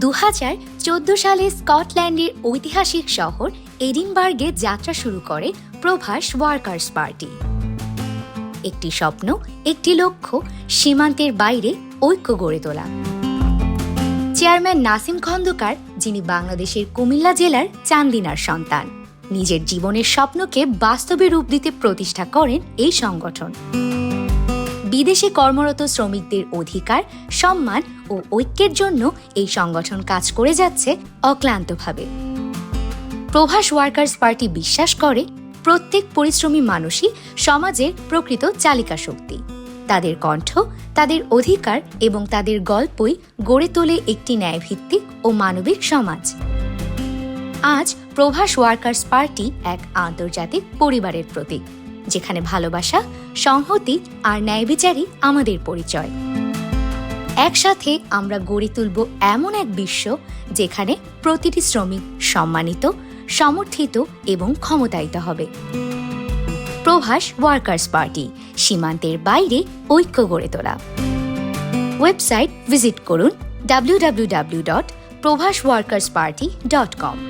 দু হাজার চোদ্দ সালে স্কটল্যান্ডের ঐতিহাসিক শহর এডিনবার্গে যাত্রা শুরু করে প্রভাস ওয়ার্কার্স পার্টি। একটি স্বপ্ন, একটি লক্ষ্য সীমান্তের বাইরে ঐক্য গড়ে তোলা। চেয়ারম্যান নাসিম খন্দকার, যিনি বাংলাদেশের কুমিল্লা জেলার চান্দিনার সন্তান, নিজের জীবনের স্বপ্নকে বাস্তবে রূপ দিতে প্রতিষ্ঠা করেন এই সংগঠন। বিদেশে কর্মরত শ্রমিকদের অধিকার, সম্মান ও ঐক্যের জন্য এই সংগঠন কাজ করে যাচ্ছে অক্লান্তভাবে। প্রভাস ওয়ার্কার্স পার্টি বিশ্বাস করে, প্রত্যেক পরিশ্রমী মানুষই সমাজের প্রকৃত চালিকা শক্তি। তাদের কণ্ঠ, তাদের অধিকার এবং তাদের গল্পই গড়ে তোলে একটি ন্যায়ভিত্তিক ও মানবিক সমাজ। আজ প্রভাস ওয়ার্কার্স পার্টি এক আন্তর্জাতিক পরিবারের প্রতীক। যেখানে ভালোবাসা, সংহতি আর ন্যায়বিচারই আমাদের পরিচয়। একসাথে আমরা গড়ে তুলব এমন এক বিশ্ব যেখানে প্রতিটি শ্রমিক সম্মানিত, সমর্থিত এবং ক্ষমতায়িত হবে। প্রভাস ওয়ার্কার্স পার্টি, সীমান্তের বাইরে ঐক্য গড়ে তোলা। ওয়েবসাইট ভিজিট করুন W W W dot Prabhas workers party dot com